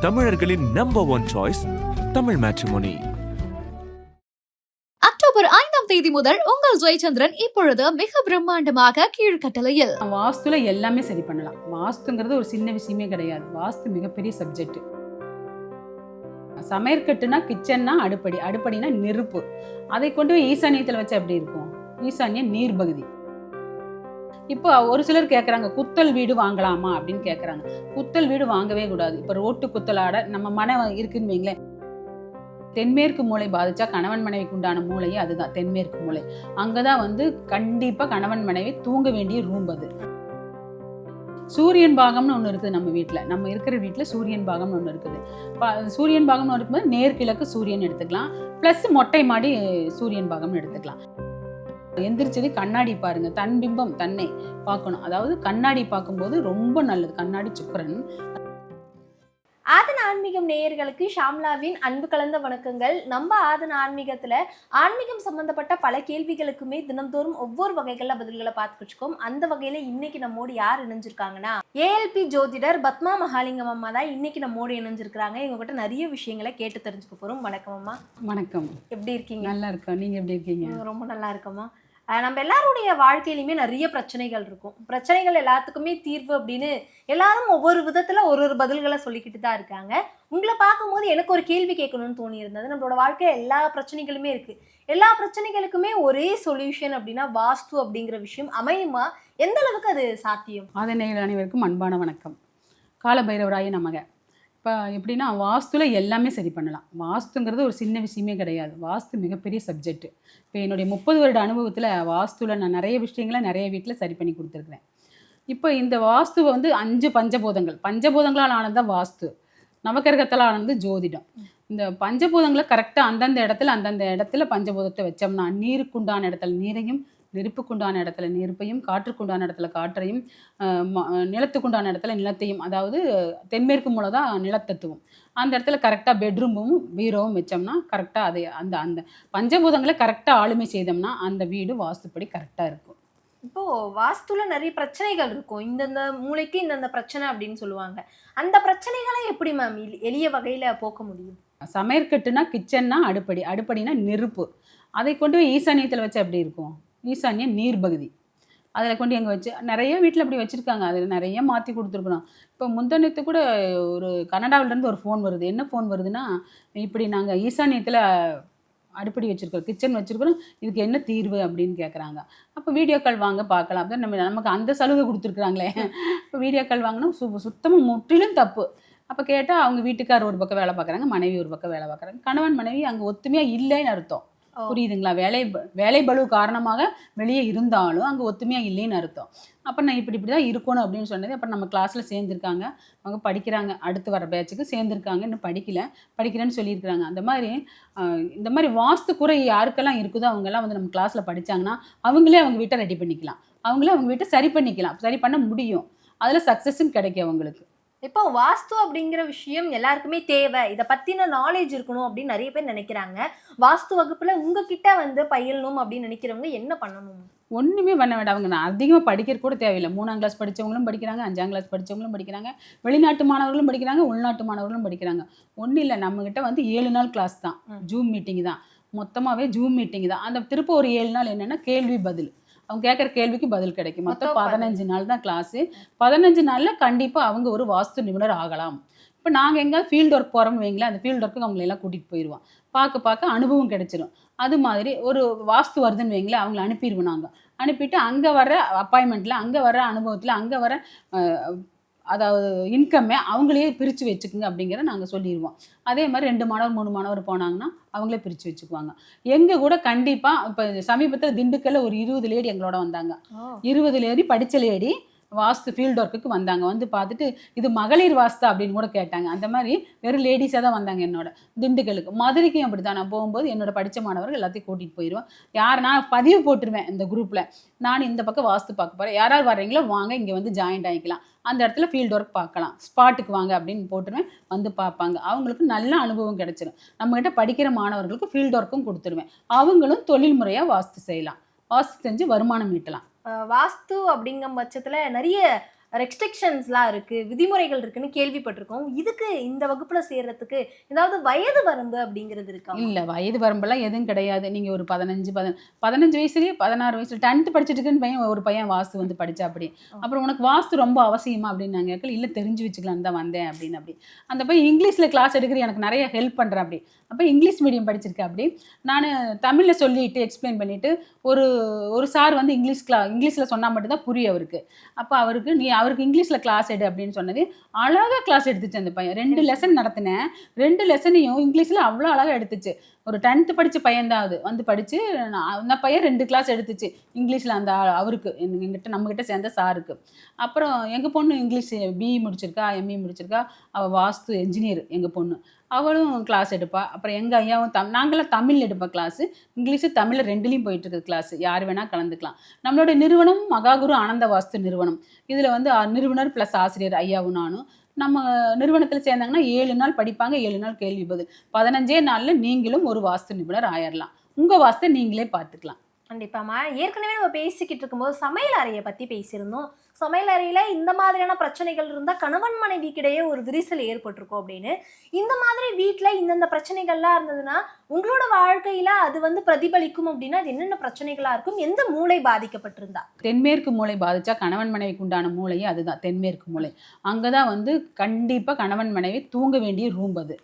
தமிழர்களின் number one choice Tamil matrimony October ஐந்தாம் தேதி முதல் உங்கள் ஜெயச்சந்திரன் இப்பொழுது மிக பிரம்மாண்டமாக கீழ்கட்டளையில். வாஸ்துல எல்லாமே சரி பண்ணலாம். வாஸ்துங்கிறது ஒரு சின்ன விஷயமே கிடையாது. வாஸ்து மிகப்பெரிய சப்ஜெக்ட் சமையற்கட்டுனா கிச்சன்னா அடுப்படி. அடுப்படினா நெருப்பு. அதை கொண்டு ஈசானியத்தில் வச்சு எப்படி இருக்கும்? ஈசானியம் நீர்பகுதி இப்போ ஒரு சிலர் கேட்குறாங்க குத்தல் வீடு வாங்கலாமா? அப்படின்னு கேட்குறாங்க குத்தல் வீடு வாங்கவே கூடாது. இப்போ ரோட்டு குத்தலாட நம்ம மனை இருக்குன்னு வைங்களேன். தென்மேற்கு மூளை பாதிச்சா கணவன் மனைவிக்கு உண்டான மூளையே அதுதான் தென்மேற்கு மூளை. அங்கதான் வந்து கண்டிப்பாக கணவன் மனைவி தூங்க வேண்டிய ரூம் அது. சூரியன் பாகம்னு ஒன்று இருக்குது நம்ம வீட்டில் நம்ம இருக்கிற வீட்டில் சூரியன் பாகம்னு ஒன்று இருக்குது. சூரியன் பாகம்னு இருக்கும்போது நேர்கிழக்கு சூரியன் எடுத்துக்கலாம். ப்ளஸ் மொட்டை மாடி சூரியன் பாகம்னு எடுத்துக்கலாம். எந்திரிச்சது கண்ணாடி பாருங்க. தன் பிம்பம் தன்னை பார்க்கணும். அதாவது கண்ணாடி பார்க்கும்போது ரொம்ப நல்லது. கண்ணாடி சுக்கரன். ஆதன ஆன்மீகம் நேயர்களுக்கு ஷாம்லாவின் அன்பு கலந்த வணக்கங்கள். நம்ம ஆதன ஆன்மீகத்துல ஆன்மீகம் சம்பந்தப்பட்ட பல கேள்விகளுக்குமே தினம்தோறும் ஒவ்வொரு வகைகள்ல பதில்களை பார்த்துக்கிட்டு இருக்கோம் அந்த வகையில இன்னைக்கு நம்மோடு யார் இணைஞ்சிருக்காங்கன்னா ஏஎல்பி ஜோதிடர் பத்மா மகாலிங்கம் அம்மா தான் இன்னைக்கு நம்மோடு இணைஞ்சிருக்கிறாங்க. இவங்ககிட்ட நிறைய விஷயங்களை கேட்டு தெரிஞ்சுக்க போறோம். வணக்கம் அம்மா. வணக்கம். எப்படி இருக்கீங்க? நல்லா இருக்கோம். நீங்க எப்படி இருக்கீங்க? ரொம்ப நல்லா இருக்கம்மா. நம்ம எல்லாருடைய வாழ்க்கையிலுமே நிறைய பிரச்சனைகள் இருக்கும். பிரச்சனைகள் எல்லாத்துக்குமே தீர்வு அப்படின்னு எல்லாரும் ஒவ்வொரு விதத்தில் ஒரு ஒரு பதில்களை சொல்லிக்கிட்டு தான் இருக்காங்க. உங்களை பார்க்கும்போது எனக்கு ஒரு கேள்வி கேட்கணும்னு தோணி இருந்தது நம்மளோட வாழ்க்கையில் எல்லா பிரச்சனைகளுமே இருக்குது எல்லா பிரச்சனைகளுக்குமே ஒரே சொல்யூஷன் அப்படின்னா வாஸ்து அப்படிங்கிற விஷயம். அமையுமா? எந்த அளவுக்கு அது சாத்தியம்? ஆதனைகள் அனைவருக்கும் அன்பான வணக்கம். காலபைரவராய நமக. இப்போ எப்படின்னா வாஸ்துல எல்லாமே சரி பண்ணலாம். வாஸ்துங்கிறது ஒரு சின்ன விஷயமே கிடையாது. வாஸ்து மிகப்பெரிய சப்ஜெக்ட் இப்போ என்னுடைய முப்பது வருட அனுபவத்தில் வாஸ்துவில் நான் நிறைய விஷயங்களை நிறைய வீட்டில் சரி பண்ணி கொடுத்துருக்குறேன். இப்போ இந்த வாஸ்துவை வந்து அஞ்சு பஞ்சபூதங்கள். பஞ்சபூதங்களால் ஆனது தான் வாஸ்து. நவக்கிரகத்தில் ஆனது ஜோதிடம். இந்த பஞ்சபூதங்களை கரெக்டாக அந்தந்த இடத்துல அந்தந்த இடத்துல பஞ்சபூதத்தை வச்சோம்னா நீருக்குண்டான இடத்துல நீரையும் நெருப்புக்குண்டான இடத்துல நெருப்பையும் காற்றுக்குண்டான இடத்துல காற்றையும் நிலத்துக்குண்டான இடத்துல நிலத்தையும் அதாவது தென்மேற்கு மூலம் தான் நிலத்தத்துவம். அந்த இடத்துல கரெக்டாக பெட்ரூமும் பீரோவும் வச்சோம்னா கரெக்டாக அதை அந்த அந்த பஞ்சபூதங்களை கரெக்டாக ஆளுமை செய்தோம்னா அந்த வீடு வாஸ்துப்படி கரெக்டாக இருக்கும். இப்போ வாஸ்துல நிறைய பிரச்சனைகள் இருக்கும். இந்தந்த மூளைக்கு இந்தந்த பிரச்சனை அப்படின்னு சொல்லுவாங்க. அந்த பிரச்சனைகளை எப்படி மேம் எளிய வகையில போக்க முடியும்? சமையற்கட்டுனா கிச்சன்னா அடுப்படி அடுப்படினா நெருப்பு. அதை கொண்டு போய் ஈசானியத்தில் வச்சு எப்படி இருக்கும்? ஈசானியம் நீர்பகுதி. அதில் கொண்டு எங்கே வச்சு நிறைய வீட்டில் அப்படி வச்சுருக்காங்க. அதில் நிறைய மாற்றி கொடுத்துருக்கணும். இப்போ முந்தனத்து கூட ஒரு கனடாவிலேருந்து ஒரு ஃபோன் வருது. என்ன ஃபோன் வருதுன்னா இப்படி நாங்கள் ஈசானியத்தில் அடுப்படி வச்சுருக்கோம் கிச்சன் வச்சுருக்கிறோம். இதுக்கு என்ன தீர்வு அப்படின்னு கேட்குறாங்க அப்போ வீடியோ கால் வாங்க பார்க்கலாம். அப்போ நம்ம நமக்கு அந்த சலுகை கொடுத்துருக்குறாங்களே. இப்போ வீடியோ கால் வாங்கினா சு சுத்தமாக முற்றிலும் தப்பு. அப்போ கேட்டால் அவங்க வீட்டுக்கார் ஒரு பக்கம் வேலை பார்க்குறாங்க மனைவி ஒரு பக்கம் வேலை பார்க்குறாங்க. கணவன் மனைவி அங்கே ஒத்துமையாக இல்லைன்னு அர்த்தம். புரியுதுங்களா? வேலை வேலை பளு காரணமாக வெளியே இருந்தாலும் அங்கே ஒத்துமையாக இல்லைன்னு அர்த்தம். அப்போ நான் இப்படி இப்படி தான் இருக்கணும் அப்படின்னு சொன்னது. அப்போ நம்ம கிளாஸில் சேர்ந்துருக்காங்க. அவங்க படிக்கிறாங்க. அடுத்து வர பேட்சுக்கு சேர்ந்துருக்காங்க. இன்னும் படிக்கல. படிக்கிறேன்னு சொல்லியிருக்கிறாங்க. அந்த மாதிரி இந்த மாதிரி வாஸ்து குறை யாருக்கெல்லாம் இருக்குதோ அவங்கெல்லாம் வந்து நம்ம கிளாஸில் படிச்சாங்கன்னா அவங்களே அவங்க வீட்டை ரெடி பண்ணிக்கலாம். அவங்களே அவங்க வீட்டை சரி பண்ணிக்கலாம். சரி பண்ண முடியும். அதில் சக்ஸஸும் கிடைக்கும் அவங்களுக்கு. இப்போ வாஸ்து அப்படிங்கிற விஷயம் எல்லாருக்குமே தேவை. இதை பத்தின நாலேஜ் இருக்கணும் அப்படின்னு நிறைய பேர் நினைக்கிறாங்க. வாஸ்து வகுப்புல உங்ககிட்ட வந்து பயிலணும் அப்படின்னு நினைக்கிறவங்க என்ன பண்ணணும்? ஒன்றுமே பண்ண வேண்டாம். அவங்க நான் அதிகமாக படிக்கிற கூட தேவையில்லை. மூணாம் கிளாஸ் படித்தவங்களும் படிக்கிறாங்க அஞ்சாம் கிளாஸ் படித்தவங்களும் படிக்கிறாங்க வெளிநாட்டு மாணவர்களும் படிக்கிறாங்க உள்நாட்டு மாணவர்களும் படிக்கிறாங்க. ஒன்றும் இல்லை நம்மக்கிட்ட வந்து ஏழு நாள் கிளாஸ் தான். ஜூம் மீட்டிங் தான். மொத்தமாகவே ஜூம் மீட்டிங் தான். அந்த திருப்ப ஒரு ஏழு நாள் என்னென்னா கேள்வி பதில். அவங்க கேட்குற கேள்விக்கு பதில் கிடைக்கும். மொத்தம் பதினஞ்சு நாள் தான் கிளாஸு பதினஞ்சு நாளில் கண்டிப்பாக அவங்க ஒரு வாஸ்து நிபுணர் ஆகலாம். இப்போ நாங்கள் எங்கேயாவது ஃபீல்டு ஒர்க் போகிறோம்னு வைங்களேன் அந்த ஃபீல்டு ஒர்க்கு அவங்களை எல்லாம் கூட்டிகிட்டு போயிடுவோம் பார்க்க பார்க்க அனுபவம் கிடைச்சிரும். அது மாதிரி ஒரு வாஸ்து வருதுன்னு வைங்களேன் அவங்கள அனுப்பிடுவோம் நாங்கள் அனுப்பிட்டு அங்கே வர அப்பாயின்மெண்ட்டில் அங்கே வர அனுபவத்தில் அங்கே வர அதாவது இன்கம்மை அவங்களையே பிரித்து வச்சுக்குங்க அப்படிங்கிறத நாங்கள் சொல்லிடுவோம். அதே மாதிரி ரெண்டு மாணவர் மூணு மாணவர் போனாங்கன்னா அவங்களே பிரித்து வச்சுக்குவாங்க. எங்கள் கூட கண்டிப்பாக இப்போ சமீபத்தில் திண்டுக்கல்ல ஒரு இருபது லேடி எங்களோட வந்தாங்க. இருபது லேடி படித்த லேடி வாஸ்து ஃபீல்டு ஒர்க்குக்கு வந்தாங்க. வந்து பார்த்துட்டு இது மகளிர் வாஸ்தா அப்படின்னு கூட கேட்டாங்க. அந்த மாதிரி வெறும் லேடிஸாக தான் வந்தாங்க என்னோட திண்டுக்கலுக்கு. மதுரைக்கும் அப்படி தான் நான் போகும்போது என்னோட படித்த மாணவர்கள் எல்லாத்தையும் கூட்டிகிட்டு போயிடுவேன் யார் நான் பதிவு போட்டுருவேன் இந்த குரூப்பில் நான் இந்த பக்கம் வாஸ்து பார்க்க போகிறேன் யாராவது வர்றீங்களோ வாங்க இங்கே வந்து ஜாயின்ட் ஆகிக்கலாம் அந்த இடத்துல ஃபீல்டு ஒர்க் பார்க்கலாம். ஸ்பாட்டுக்கு வாங்க அப்படின்னு போட்டுருவேன். வந்து பார்ப்பாங்க. அவங்களுக்கு நல்ல அனுபவம் கிடைச்சிரும். நம்மகிட்ட படிக்கிற மாணவர்களுக்கு ஃபீல்டு ஒர்க்கும் கொடுத்துருவேன். அவங்களும் தொழில் முறையாக வாஸ்து செய்யலாம். வாஸ்து செஞ்சு வருமானம் ஈட்டலாம். வாஸ்து அப்படிங்கும் பட்சத்தில் நிறைய ரெஸ்ட்ரிக்ஷன்ஸ்லாம் இருக்கு விதிமுறைகள் இருக்குன்னு கேள்விப்பட்டிருக்கோம். இதுக்கு இந்த வகுப்புல சேர்றதுக்கு ஏதாவது வயது வரம்பு அப்படிங்கிறது இருக்கா? இல்லை வயது வரம்பெல்லாம் எதுவும் கிடையாது. நீங்கள் ஒரு பதினஞ்சு பத பதினஞ்சு வயசுலேயே பதினாறு வயசுல டென்த்து படிச்சுட்டு இருக்குன்னு பையன் ஒரு பையன் வாஸ்து வந்து படிச்சா அப்படி. அப்புறம் உனக்கு வாஸ்து ரொம்ப அவசியமா அப்படின்னு கேட்கல. இல்லை தெரிஞ்சு வச்சுக்கலாம் தான் வந்தேன் அப்படின்னு அப்படி. அந்த பையன் இங்கிலீஷில் கிளாஸ் எடுக்கிற எனக்கு நிறைய ஹெல்ப் பண்ணுறேன் அப்படி. அப்போ இங்கிலீஷ் மீடியம் படிச்சிருக்கேன் அப்படி. நான் தமிழில் சொல்லிட்டு எக்ஸ்பிளைன் பண்ணிட்டு ஒரு ஒரு சார் வந்து இங்கிலீஷ் கிளா இங்கிலீஷில் சொன்னால் மட்டும்தான் புரியும் அவருக்கு. அப்போ அவருக்கு நீ அவருக்கு இங்கிலீஷில் கிளாஸ் எடு அப்படின்னு சொன்னது. அழகாக கிளாஸ் எடுத்துச்சு அந்த பையன். ரெண்டு லெசன் நடத்தினேன். ரெண்டு லெசனையும் இங்கிலீஷில் அவ்வளோ அழகாக எடுத்துச்சு. ஒரு டென்த்து படித்த பையன்தான் அது. வந்து படித்து அந்த பையன் ரெண்டு கிளாஸ் எடுத்துச்சு. இங்கிலீஷில் அந்த அவருக்கு. எங்கிட்ட நம்மக்கிட்ட சேர்ந்த சாருக்கு. அப்புறம் எங்கள் பொண்ணு இங்கிலீஷ் பிஇ முடிச்சிருக்கா எம்இ முடிச்சிருக்கா. அவள் வாஸ்து என்ஜினியர் எங்கள் பொண்ணு. அவளும் கிளாஸ் எடுப்பாள் அப்புறம் எங்கள் ஐயாவும் தம் நாங்களாம் தமிழ் எடுப்போம் கிளாஸு இங்கிலீஷு தமிழில் ரெண்டுலேயும் போயிட்டுருக்கு கிளாஸ் யார் வேணால் கலந்துக்கலாம். நம்மளோட நிறுவனம் மகாகுரு ஆனந்த வாஸ்து நிறுவனம். இதில் வந்து நிறுவனர் ப்ளஸ் ஆசிரியர் ஐயாவும் நானும். நம்ம நிறுவனத்தில் சேர்ந்தாங்கன்னா ஏழு நாள் படிப்பாங்க ஏழு நாள் கேள்வி பதில். பதினஞ்சே நாளில் நீங்களும் ஒரு வாஸ்து நிபுணர் ஆயிடலாம் உங்கள் வாஸ்தை நீங்களே பார்த்துக்கலாம். கண்டிப்பாமா ஏற்கனவே நம்ம பேசிக்கிட்டு இருக்கும்போது சமையல் அறையை பற்றி பேசியிருந்தோம். சமையல் அறையில இந்த மாதிரியான பிரச்சனைகள் இருந்தா கணவன் மனைவிக்கிடையே ஒரு விரிசல் ஏற்பட்டிருக்கும் அப்படின்னு. இந்த மாதிரி வீட்ல இந்தந்த பிரச்சனைகள்லாம் இருந்ததுன்னா உங்களோட வாழ்க்கையில அது வந்து பிரதிபலிக்கும் அப்படின்னா அது என்னென்ன பிரச்சனைகளா இருக்கும்? எந்த மூளை பாதிக்கப்பட்டிருந்தா? தென்மேற்கு மூளை பாதிச்சா கணவன் மனைவிக்கு உண்டான மூளையே அதுதான் தென்மேற்கு மூளை. அங்கே தான் வந்து கண்டிப்பாக கணவன் மனைவி தூங்க வேண்டிய ரூம் அது.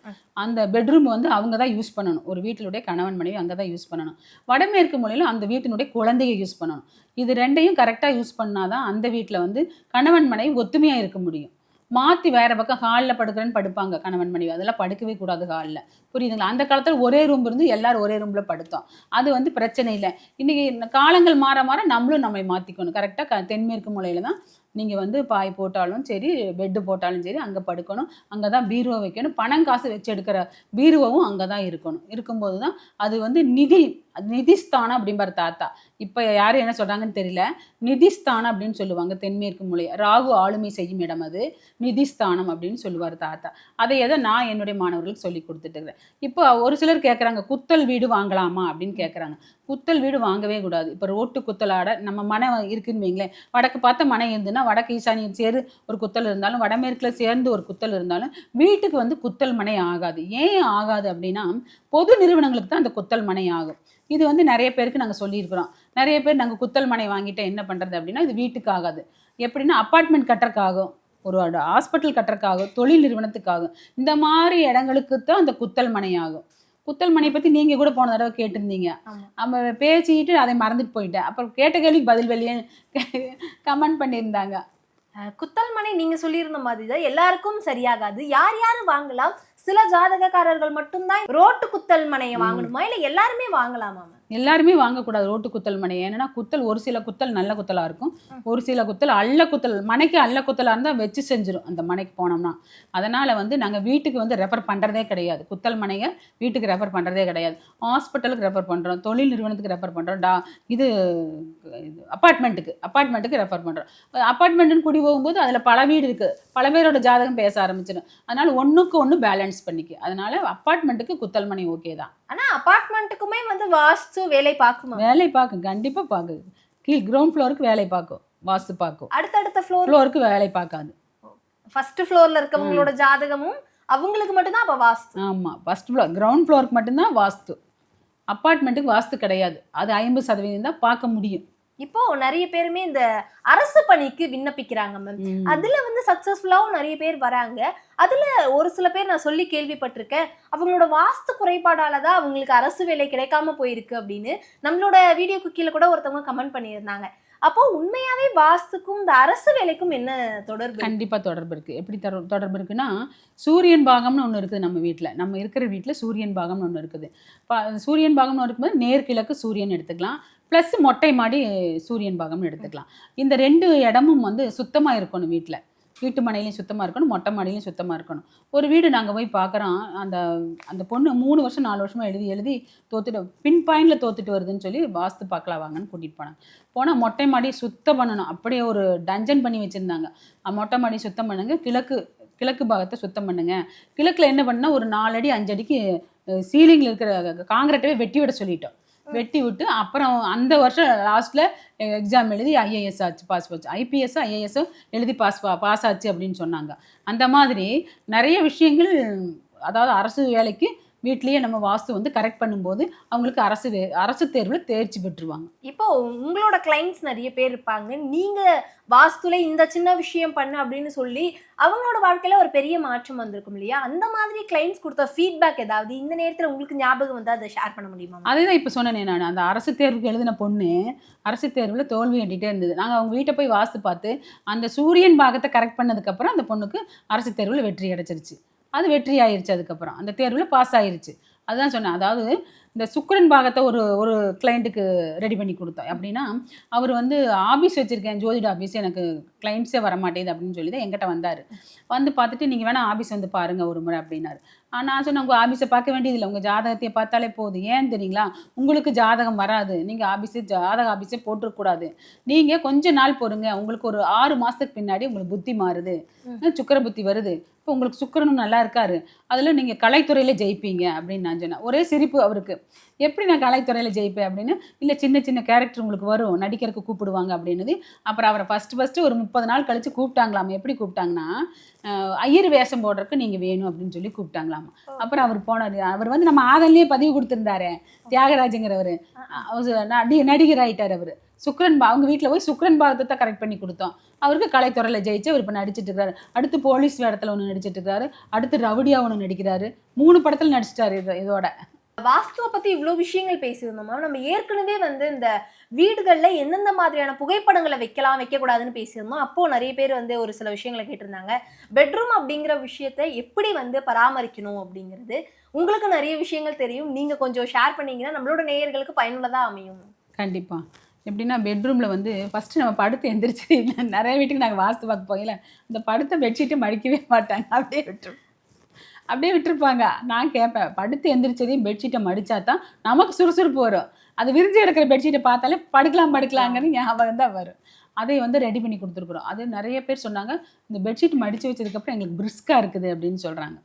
அந்த பெட்ரூம் வந்து அவங்க தான் யூஸ் பண்ணணும். ஒரு வீட்டினுடைய கணவன் மனைவி அங்கே தான் யூஸ் பண்ணணும். வடமேற்கு மூலையில் அந்த வீட்டினுடைய குழந்தைய யூஸ் பண்ணணும். இது ரெண்டையும் கரெக்டாக யூஸ் பண்ணால் தான் அந்த வீட்டில் வந்து கணவன் மனைவி ஒத்துமையாக இருக்க முடியும். மாற்றி வேறு பக்கம் ஹாலில் படுக்கிறேன்னு படுப்பாங்க கணவன் மனைவி. அதெல்லாம் படுக்கவே கூடாது ஹாலில் புரியுதுங்களா? அந்த காலத்தில் ஒரே ரூம் இருந்து எல்லோரும் ஒரே ரூமில் படுத்தோம். அது வந்து பிரச்சனை இல்லை. இன்றைக்கி காலங்கள் மாற மாற நம்மளும் நம்மை மாற்றிக்கணும் கரெக்டாக க தென்மேற்கு மூலையில் தான் நீங்கள் வந்து பாய் போட்டாலும் சரி பெட்டு போட்டாலும் சரி அங்கே படுக்கணும். அங்கே தான் பீரோ வைக்கணும். பணம் காசு வச்சு எடுக்கிற பீரோவும் அங்கே தான் இருக்கணும். இருக்கும்போது தான் அது வந்து நிதி நிதிஸ்தானம் அப்படிம்பார் தாத்தா. இப்போ யார் என்ன சொல்கிறாங்கன்னு தெரியல. நிதிஸ்தானம் அப்படின்னு சொல்லுவாங்க தென்மேற்கு மூலை. ராகு ஆளுமை செய்யும் இடம் அது. நிதிஸ்தானம் அப்படின்னு சொல்லுவார் தாத்தா. அதை எதை நான் என்னுடைய மாணவர்களுக்கு சொல்லி கொடுத்துட்டு இருக்கிறேன். இப்போ ஒரு சிலர் கேட்குறாங்க குத்தல் வீடு வாங்கலாமா? அப்படின்னு கேட்குறாங்க குத்தல் வீடு வாங்கவே கூடாது. இப்போ ரோட்டு குத்தலாட நம்ம மனை இருக்குன்னு வைங்களேன். வடக்கு பார்த்த மனை இருந்துன்னா வடக்கு ஈசானியம் சேரு ஒரு குத்தல் இருந்தாலும் வடமேற்கில் சேர்ந்து ஒரு குத்தல் இருந்தாலும் வீட்டுக்கு வந்து குத்தல் மனை ஆகாது. ஏன் ஆகாது அப்படின்னா பொது நிறுவனங்களுக்கு தான் அந்த குத்தல் மனை ஆகும். இது வந்து நிறைய பேருக்கு நாங்கள் சொல்லியிருக்கிறோம். நிறைய பேர் நாங்கள் குத்தல் மனை வாங்கிட்டு என்ன பண்ணுறது அப்படின்னா இது வீட்டுக்கு ஆகாது எப்படின்னா அப்பார்ட்மெண்ட் கட்டுறக்காகும் ஒரு ஹாஸ்பிட்டல் கட்டுறக்காகும் தொழில் நிறுவனத்துக்காகும் இந்த மாதிரி இடங்களுக்கு தான் அந்த குத்தல் மனை ஆகும். குத்தல் மனை பற்றி நீங்கள் கூட போன தடவை கேட்டிருந்தீங்க. நம்ம பேசிக்கிட்டு அதை மறந்துட்டு போயிட்டேன். அப்புறம் கேட்ட கேள்விக்கு பதில் வெளியே கமெண்ட் பண்ணியிருந்தாங்க. குத்தல் மனை நீங்க சொல்லியிருந்த மாதிரி தான் எல்லாருக்கும் சரியாகாது. யார் யாரு வாங்கலாம்? சில ஜாதகக்காரர்கள் மட்டும்தான் ரோட்டு குத்தல் மனையை வாங்கணுமா இல்ல எல்லாருமே வாங்கலாமா? எல்லாருமே வாங்கக்கூடாது ரோட்டு குத்தல் மனை ஏன்னா குத்தல் ஒரு சில குத்தல் நல்ல குத்தலாக இருக்கும். ஒரு சில குத்தல் அல்ல குத்தல் மனைக்கு அல்ல குத்தலாக இருந்தால் வச்சு செஞ்சிடும் அந்த மனைக்கு போனோம்னா. அதனால் வந்து நாங்கள் வீட்டுக்கு வந்து ரெஃபர் பண்ணுறதே கிடையாது. குத்தல் மனையை வீட்டுக்கு ரெஃபர் பண்ணுறதே கிடையாது. ஹாஸ்பிட்டலுக்கு ரெஃபர் பண்ணுறோம் தொழில் நிறுவனத்துக்கு ரெஃபர் பண்ணுறோம் டா இது அப்பார்ட்மெண்ட்டுக்கு அப்பார்ட்மெண்ட்டுக்கு ரெஃபர் பண்ணுறோம் அப்பார்ட்மெண்ட்டுன்னு குடி போகும்போது அதில் பல வீடு இருக்குது பல பேரோட ஜாதகம் பேச ஆரம்பிச்சிடும் அதனால் ஒன்றுக்கு ஒன்று பேலன்ஸ் பண்ணிக்க. அதனால் அப்பார்ட்மெண்ட்டுக்கு குத்தல் மனை ஓகே தான். ஆனா அபார்ட்மெண்ட்டுக்குமே வந்து வாஸ்து வேலை பார்க்குமா? வேலை பார்க்கும். கண்டிப்பாக பார்க்குது கீழ் கிரவுண்ட் ஃப்ளோருக்கு வேலை பார்க்கும். வாஸ்து பார்க்கும். அடுத்தடுத்த ஃப்ளோர் ஃப்ளோருக்கு வேலை பார்க்காது. ஃபர்ஸ்ட் ஃப்ளோர்ல இருக்கவங்களோட ஜாதகமும் அவங்களுக்கு மட்டும்தான் அப்ப வாஸ்து ஆமாம் ஃபஸ்ட் ஃப்ளோர் கிரவுண்ட் ஃப்ளோருக்கு மட்டும்தான் வாஸ்து. அப்பார்ட்மெண்ட்டுக்கு வாஸ்து கிடையாது. அது ஐம்பது சதவீதம் தான் பார்க்க முடியும். இப்போ நிறைய பேருமே இந்த அரசு பணிக்கு விண்ணப்பிக்கிறாங்க மேம். அதுல வந்து சக்சஸ்ஃபுல்லாவும் நிறைய பேர் வராங்க. அதுல ஒரு சில பேர் நான் சொல்லி கேள்விப்பட்டிருக்கேன். அவங்களோட வாஸ்து குறைபாடால தான் அவங்களுக்கு அரசு வேலை கிடைக்காம போயிருக்கு அப்படின்னு. நம்மளோட வீடியோக்கு கீழே கூட ஒருத்தவங்க கமெண்ட் பண்ணியிருந்தாங்க. அப்போ உண்மையாவே வாஸ்துக்கும் இந்த அரசு வேலைக்கும் என்ன தொடர்பு கண்டிப்பாக தொடர்பு இருக்குது எப்படி தொட தொடர்பு இருக்குன்னா சூரியன் பாகம்னு ஒன்று இருக்குது நம்ம வீட்டில் நம்ம இருக்கிற வீட்டில் சூரியன் பாகம்னு ஒன்று இருக்குது. சூரியன் பாகம்னு இருக்கும்போது நேர்கிழக்கு சூரியன் எடுத்துக்கலாம். ப்ளஸ் மொட்டை மாடி சூரியன் பாகம்னு எடுத்துக்கலாம். இந்த ரெண்டு இடமும் வந்து சுத்தமாக இருக்கணும் வீட்டில் வீட்டு மனையிலையும் சுத்தமாக இருக்கணும் மொட்டை மாடியிலையும் சுத்தமாக இருக்கணும். ஒரு வீடு நாங்கள் போய் பார்க்குறோம் அந்த அந்த பொண்ணு மூணு வருஷம் நாலு வருஷமாக எழுதி எழுதி தோத்துட்டு பின் பாயிண்டில் தோத்துட்டு வருதுன்னு சொல்லி வாஸ்து பார்க்கலாம் வாங்கன்னு கூட்டிகிட்டு போனாங்க. போனால் மொட்டை மாடி சுத்தம் பண்ணணும். அப்படியே ஒரு டஞ்சன் பண்ணி வச்சுருந்தாங்க. மொட்டை மாடி சுத்தம் பண்ணுங்க கிழக்கு கிழக்கு பாகத்தை சுத்தம் பண்ணுங்க. கிழக்கில் என்ன பண்ணால் ஒரு நாலடி அஞ்சடிக்கு சீலிங்கில் இருக்கிற காங்கிரட்டவே வெட்டி விட சொல்லிட்டோம். வெட்டி விட்டு அப்புறம் அந்த வருஷம் லாஸ்ட்ல எக்ஸாம் எழுதி ஐஏஎஸ் ஆச்சு பாஸ் ஆச்சு. ஐபிஎஸ் ஐஏஎஸ் எழுதி பாஸ் பாஸ் ஆச்சு அப்படின்னு சொன்னாங்க. அந்த மாதிரி நிறைய விஷயங்கள் அதாவது அரசு வேலைக்கு வீட்லயே நம்ம வாஸ்து வந்து கரெக்ட் பண்ணும்போது அவங்களுக்கு அரசு அரசு தேர்வில் தேர்ச்சி பெற்றுருவாங்க. இப்போ உங்களோட கிளைண்ட்ஸ் நிறைய பேர் இருப்பாங்க. நீங்க வாஸ்துல இந்த சின்ன விஷயம் பண்ணு அப்படின்னு சொல்லி அவங்களோட வாழ்க்கையில ஒரு பெரிய மாற்றம் வந்திருக்கும் இல்லையா? அந்த மாதிரி கிளைண்ட்ஸ் கொடுத்த ஃபீட்பேக் ஏதாவது இந்த நேரத்துல உங்களுக்கு ஞாபகம் வந்து அதை ஷேர் பண்ண முடியுமா? அதே தான் இப்போ சொன்னேனே நான். அந்த அரசு தேர்வுக்கு எழுதின பொண்ணு அரசு தேர்வில் தோல்வி கட்டிகிட்டே இருந்தது. நாங்கள் அவங்க வீட்டை போய் வாஸ்து பார்த்து அந்த சூரியன் பாகத்தை கரெக்ட் பண்ணதுக்கப்புறம் அந்த பொண்ணுக்கு அரசு தேர்வில் வெற்றி கிடைச்சிருச்சு அது வெற்றி ஆயிருச்சு அதுக்கப்புறம். அந்த தேர்வில் பாஸ் ஆயிருச்சு அதுதான் சொன்னேன். அதாவது இந்த சுக்கிரன் பாகத்தை ஒரு ஒரு கிளைண்ட்டுக்கு ரெடி பண்ணி கொடுத்தோம். அப்படின்னா அவர் வந்து ஆஃபீஸ் வச்சுருக்கேன் ஜோதிட ஆஃபீஸ் எனக்கு கிளைண்ட்ஸே வர மாட்டேங்குது அப்படின்னு சொல்லி தான் என்கிட்ட வந்தார். வந்து பார்த்துட்டு நீங்கள் வேணால் ஆஃபீஸ் வந்து பாருங்கள் ஒரு முறை அப்படின்னாரு. நான் சொன்னேன் உங்கள் ஆஃபீஸை பார்க்க வேண்டியதில்லை உங்கள் ஜாதகத்தையே பார்த்தாலே போதும். ஏன் தெரியுங்களா? உங்களுக்கு ஜாதகம் வராது. நீங்கள் ஆஃபீஸே ஜாதக ஆஃபீஸே போட்டுருக்கூடாது நீங்கள் கொஞ்ச நாள் பொறுங்க. உங்களுக்கு ஒரு ஆறு மாதத்துக்கு பின்னாடி உங்களுக்கு புத்தி மாறுது. சுக்கர புத்தி வருது. இப்போ உங்களுக்கு சுக்கிரனும் நல்லா இருக்காரு. அதில் நீங்கள் கலைத்துறையில் ஜெயிப்பீங்க அப்படின்னு நான் சொன்னேன். ஒரே சிரிப்பு அவருக்கு. எப்படி நான் கலைத்துறையில் ஜெயிப்பேன் அப்படின்னு? இல்லை சின்ன சின்ன கேரக்டர் உங்களுக்கு வரும் நடிக்கிறதுக்கு கூப்பிடுவாங்க அப்படின்னது அப்புறம் அவரை ஃபஸ்ட்டு ஃபஸ்ட்டு ஒரு முப்பது நாள் கழித்து கூப்பிட்டாங்களாம். எப்படி கூப்பிட்டாங்கன்னா ஐயர் வேஷம் போடுறதுக்கு நீங்கள் வேணும் அப்படின்னு சொல்லி கூப்பிட்டாங்களாம். அப்புறம் அவர் போனார். அவர் வந்து நம்ம ஆதல்லையே பதிவு கொடுத்துருந்தாரு தியாகராஜங்கிறவர். அவர் நடி நடிகர் ஆயிட்டார் அவர். சுக்ரன் பா அவங்க வீட்டில் போய் சுக்ரன் பாகத்தை கரெக்ட் பண்ணி கொடுத்தோம். அவருக்கு கலைத்துறையில் ஜெயிச்சு அவர் இப்போ நடிச்சிட்டு இருக்காரு. அடுத்து போலீஸ் வேடத்தில் ஒன்று நடிச்சிட்டு இருக்காரு. அடுத்து ரவுடியா ஒன்று நடிக்கிறாரு. மூணு படத்தில் நடிச்சிட்டாரு இது இதோட. வாஸ்துவை பத்தி இவ்வளவு விஷயங்கள் பேசியிருந்தோம். மேம் நம்ம ஏற்கனவே வந்து இந்த வீடுகள்ல எந்தெந்த மாதிரியான புகைப்படங்களை வைக்கலாம் வைக்கக்கூடாதுன்னு பேசியிருந்தோம். அப்போ நிறைய பேர் வந்து ஒரு சில விஷயங்களை கேட்டிருந்தாங்க. பெட்ரூம் அப்படிங்கிற விஷயத்தை எப்படி வந்து பராமரிக்கணும் அப்படிங்கிறது உங்களுக்கு நிறைய விஷயங்கள் தெரியும். நீங்க கொஞ்சம் ஷேர் பண்ணீங்கன்னா நம்மளோட நேயர்களுக்கு பயனுள்ளதா அமையும். கண்டிப்பாக எப்படின்னா பெட்ரூமில் வந்து ஃபஸ்ட்டு நம்ம படுத்து எந்திரிச்சு நிறைய வீட்டுக்கு நாங்கள் வாஸ்து பார்க்க போகல அந்த படுத்த பெட்ஷீட்டை மடிக்கவே மாட்டாங்க. அப்படியே விட்டுரு அப்படியே விட்டுருப்பாங்க. நான் கேட்பேன் படுத்து எந்திரிச்சதையும் பெட்ஷீட்டை மடிச்சா தான் நமக்கு சுறுசுறுப்பு வரும். அது விரிஞ்சு எடுக்கிற பெட்ஷீட்டை பார்த்தாலே படுக்கலாம் படுக்கலாங்கன்னு ஞாபகம் தான் வரும். அதை வந்து ரெடி பண்ணி கொடுத்துருக்குறோம். அது நிறைய பேர் சொன்னாங்க இந்த பெட்ஷீட் மடித்து வச்சதுக்கப்புறம் எங்களுக்கு பிரிஸ்காக இருக்குது அப்படின்னு சொல்கிறாங்க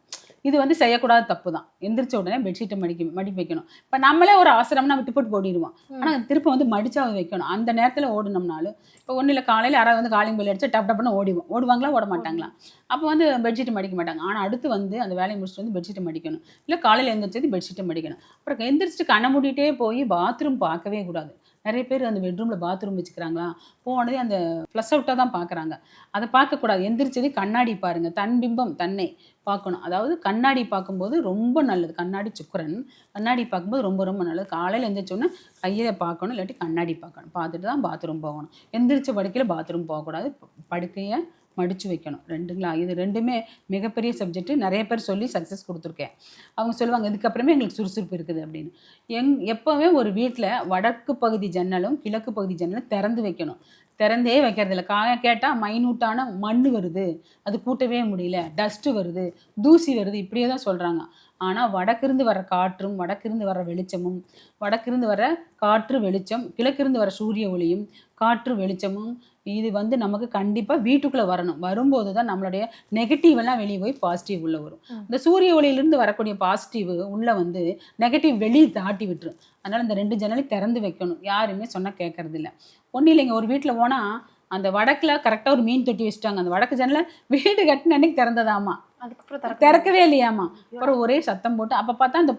இது வந்து செய்யக்கூடாத தப்பு தான் எந்திரிச்ச உடனே பெட்ஷீட்டை மடிக்க மடிப்பு வைக்கணும். இப்போ நம்மளே ஒரு அவசரம்னா விட்டு போட்டு ஓடிடுவோம். ஆனால் திரும்ப வந்து மடிச்சா வைக்கணும். அந்த நேரத்தில் ஓடணும்னாலும் இப்போ ஒன்றும் இல்லை காலையில் யாராவது வந்து காலிங் பெல் அடிச்சு டப் டப்னு ஓடிவோம் ஓடுவாங்களா ஓட மாட்டாங்களா அப்போ வந்து பெட்ஷீட் மடிக்க மாட்டாங்க. ஆனால் அடுத்து வந்து அந்த வேலையை முடிச்சுட்டு வந்து பெட்ஷீட்டை மடிக்கணும். இல்லை காலையில் எந்திரிச்சது பெட்ஷீட்டை மடிக்கணும். அப்புறம் எந்திரிச்சிட்டு கண்ணை மூடிட்டே போய் பாத்ரூம் பார்க்கவே கூடாது. நிறைய பேர் அந்த பெட்ரூமில் பாத்ரூம் வச்சுக்கிறாங்களா? போனதே அந்த ஃப்ளஷ் அவுட்டாக தான் பார்க்குறாங்க. அதை பார்க்கக்கூடாது எந்திரிச்சதே கண்ணாடி பாருங்கள் தன் பிம்பம் தன்னை பார்க்கணும். அதாவது கண்ணாடி பார்க்கும்போது ரொம்ப நல்லது. கண்ணாடி சுக்கரன் கண்ணாடி பார்க்கும்போது ரொம்ப ரொம்ப நல்லது. காலையில் எந்திரிச்சோன்னே கையை பார்க்கணும். இல்லாட்டி கண்ணாடி பார்க்கணும். பார்த்துட்டு தான் பாத்ரூம் போகணும். எந்திரிச்ச படுக்கையில் பாத்ரூம் போகக்கூடாது. படுக்கையை மடித்து வைக்கணும். ரெண்டுங்களா? இது ரெண்டுமே மிகப்பெரிய சப்ஜெக்ட் நிறைய பேர் சொல்லி சக்ஸஸ் கொடுத்துருக்கேன். அவங்க சொல்லுவாங்க இதுக்கப்புறமே எங்களுக்கு சுறுசுறுப்பு இருக்குது அப்படின்னு. எங் எப்போவுமே ஒரு வீட்டில் வடக்கு பகுதி ஜன்னலும் கிழக்கு பகுதி ஜன்னலும் திறந்து வைக்கணும். திறந்தே வைக்கிறதில்ல. கா கேட்டால் மைனூட்டான மண் வருது. அது கூட்டவே முடியல. டஸ்ட்டு வருது. தூசி வருது. இப்படியே தான் சொல்கிறாங்க ஆனால் வடக்கிருந்து வர காற்றும் வடக்கிருந்து வர வெளிச்சமும் வடக்கிருந்து வர காற்று வெளிச்சம் கிழக்கிருந்து வர சூரிய ஒளியும் காற்று வெளிச்சமும் இது வந்து நமக்கு கண்டிப்பாக வீட்டுக்குள்ளே வரணும். வரும்போது தான் நம்மளுடைய நெகட்டிவ் எல்லாம் வெளியே போய் பாசிட்டிவ் உள்ளே வரும். இந்த சூரிய ஒளியிலிருந்து வரக்கூடிய பாசிட்டிவ் உள்ளே வந்து நெகட்டிவ் வெளியே தாட்டி விட்டுரும். அதனால் இந்த ரெண்டு ஜன்னலையும் திறந்து வைக்கணும். யாருமே சொன்னால் கேட்கறது இல்லை ஒன்றும் இல்லைங்க. ஒரு வீட்டில் போனால் அந்த வடக்கில் கரெக்டாக ஒரு மீன் தொட்டி வச்சுட்டாங்க. அந்த வடக்கு ஜன்னலை வீடு கட்டின அன்னைக்கு திறந்ததாமா அதுக்கப்புறம் திறக்க திறக்கவே இல்லையாமா அப்புறம் ஒரே சத்தம் போட்டு அப்போ பார்த்தா அந்த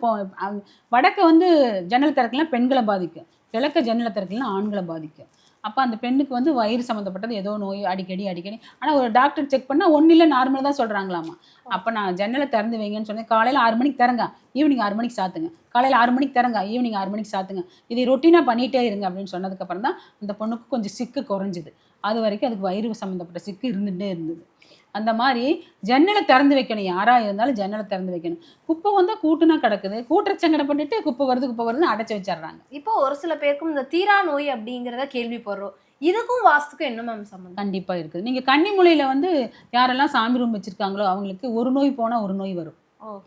வடக்க வந்து ஜன்னல் திறக்கலாம் பெண்களை பாதிக்கும். கிழக்க ஜன்னலை திறக்கலாம் ஆண்களை பாதிக்கும். அப்போ அந்த பெண்ணுக்கு வந்து வயிறு சம்மந்தப்பட்டது ஏதோ நோய் அடிக்கடி அடிக்கடி. ஆனால் ஒரு டாக்டர் செக் பண்ணால் ஒன்றும் இல்லை நார்மலாக தான் சொல்கிறாங்களாமா அப்போ நான் ஜன்னலை திறந்து வைங்கன்னு சொன்னேன். காலையில் ஆறு மணிக்கு திறங்க. ஈவினிங் ஆறு மணிக்கு சாத்துங்க. காலையில் ஆறு மணிக்கு திறங்க. ஈவினிங் ஆறு மணிக்கு சாத்துங்க. இதை ரொட்டீனாக பண்ணிகிட்டே இருங்க அப்படின்னு சொன்னதுக்கப்புறம் தான் அந்த பொண்ணுக்கு கொஞ்சம் சிக்கு குறைஞ்சிது. அது வரைக்கும் அதுக்கு வயிறு சம்மந்தப்பட்ட சிக்கு இருந்துகிட்டே இருந்தது. அந்த மாதிரி ஜன்னலை திறந்து வைக்கணும். யாராக இருந்தாலும் ஜன்னலை திறந்து வைக்கணும். குப்பை வந்தால் கூட்டுனா கிடக்குது. கூட்டுறச்சங்கடை பண்ணிட்டு குப்பை வருது குப்பை வருதுன்னு அடைச்சி வச்சிடுறாங்க. இப்போ ஒரு சில பேருக்கும் இந்த தீரா நோய் அப்படிங்கிறத கேள்விப்படுறோம். இதுக்கும் வாஸ்துக்கும் என்ன மேம் சம்பந்தம் கண்டிப்பாக இருக்குது. நீங்கள் கன்னிமூலையில் வந்து யாரெல்லாம் சாமி ரூம் வச்சுருக்காங்களோ அவங்களுக்கு ஒரு நோய் போனால் ஒரு நோய் வரும். ஓ.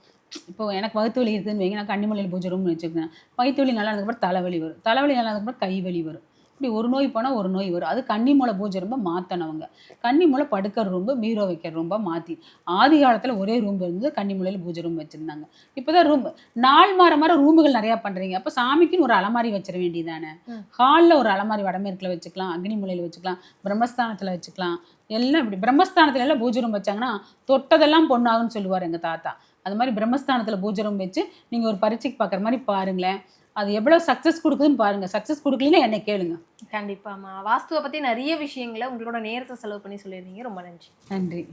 இப்போ எனக்கு வயிற்று வலி இருக்குதுன்னு வைங்க. நான் கன்னிமூலையில் பூஜை ரூம் வச்சுருக்கேன். வயிற்று வலி நல்லா இருந்ததுக்கப்புறம் தலைவலி வரும். தலைவலி நல்லா இருந்ததுக்கப்புறம் கை வலி வரும். இப்படி ஒரு நோய் போனால் ஒரு நோய் வரும். அது கன்னி மூலை பூஜை ரொம்ப மாற்றினவங்க கன்னி மூலை படுக்கிற ரூம்பு பீரோ வைக்கிற ரூம்பா மாற்றி ஆதி காலத்தில் ஒரே ரூம் இருந்தது கன்னி மூலையில் பூஜை ரூம் வச்சுருந்தாங்க. இப்போ தான் ரூம் நாள் மாற மாற ரூமுகள் நிறையா பண்ணுறீங்க அப்போ சாமிக்குன்னு ஒரு அலமாரி வச்சிட வேண்டியதானே. ஹாலில் ஒரு அலமாரி வடமேற்கில் வச்சுக்கலாம் அக்னி மூலையில் வச்சுக்கலாம் பிரம்மஸ்தானத்தில் வச்சுக்கலாம். எல்லாம் இப்படி பிரம்மஸ்தானத்துல எல்லாம் பூஜை ரூம் வச்சாங்கன்னா தொட்டதெல்லாம் பொண்ணாகுன்னு சொல்லுவார் எங்கள் தாத்தா. அது மாதிரி பிரம்மஸ்தானத்தில் பூஜை ரூம் வச்சு நீங்கள் ஒரு பரீட்சைக்கு பார்க்குற மாதிரி பாருங்களேன். அது எவ்வளோ சக்ஸஸ் கொடுக்குதுன்னு பாருங்கள் சக்ஸஸ் கொடுக்கலன்னா என்னை கேளுங்க. கண்டிப்பாம்மா. வாஸ்துவை பத்தி நிறைய விஷயங்களை உங்களோட நேரத்தை செலவு பண்ணி சொல்லியிருந்தீங்க. ரொம்ப நன்றி. நன்றி.